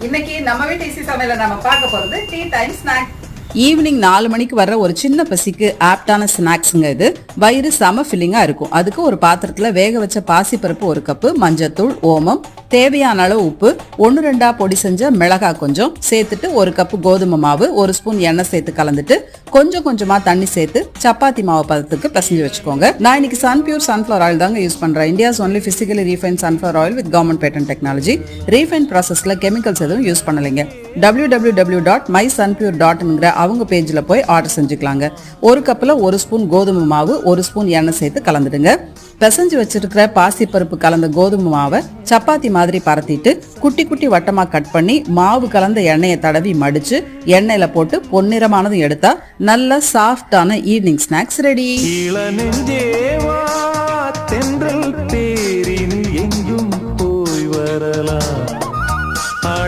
இன்னைக்கு நம்ம வீட்டு ஈஸி சமையல நம்ம பார்க்க போறது டீ டைம் ஸ்நாக் ஈவினிங் நாலு மணிக்கு வர்ற ஒரு சின்ன பசிக்கு ஆப்டான ஸ்நாக்ஸுங்க இது. வயிறு செம ஃபில்லிங்காக இருக்கும். அதுக்கு ஒரு பாத்திரத்தில் வேக வச்ச பாசிப்பருப்பு ஒரு கப்பு மஞ்சத்தூள் ஓமம் தேவையான அளவு உப்பு ஒன்று ரெண்டா பொடி செஞ்ச மிளகாய் கொஞ்சம் சேர்த்துட்டு ஒரு கப்பு கோதுமை மாவு ஒரு ஸ்பூன் எண்ணெய் சேர்த்து கலந்துட்டு கொஞ்சம் கொஞ்சமாக தண்ணி சேர்த்து சப்பாத்தி மாவு பதத்துக்கு பிசைஞ்சு வச்சுக்கோங்க. நான் இன்னைக்கு சன் பியூர் சன்ஃபிளவர் ஆயில் தாங்க யூஸ் பண்ணுறேன் India's only physically refine sunflower oil with government patent technology refine ப்ராசஸில் கெமிக்கல்ஸ் எதுவும் use பண்ணலைங்க. W W W dot my Sunpure டாட்ங்கிற அவங்க பேஜில் போய் ஆர்டர் செஞ்சுக்கலாங்க. ஒரு கப்பில் ஒரு ஸ்பூன் கோதுமை மாவு ஒரு ஸ்பூன் எண்ணெய் சேர்த்து கலந்துடுங்க. பிசைஞ்சு வச்சிருக்கிற பாசிப்பருப்பு கலந்த கோதுமை மாவை சப்பாத்தி மாதிரி பரத்திட்டு குட்டி குட்டி வட்டமாக கட் பண்ணி மாவு கலந்த எண்ணெயை தடவி மடித்து எண்ணெயில் போட்டு பொன்னிறமானதும் எடுத்தால் நல்ல சாஃப்டான ஈவினிங் ஸ்நாக்ஸ் ரெடி தென்றல் தேரில் எங்கும் போய் வரலாம்.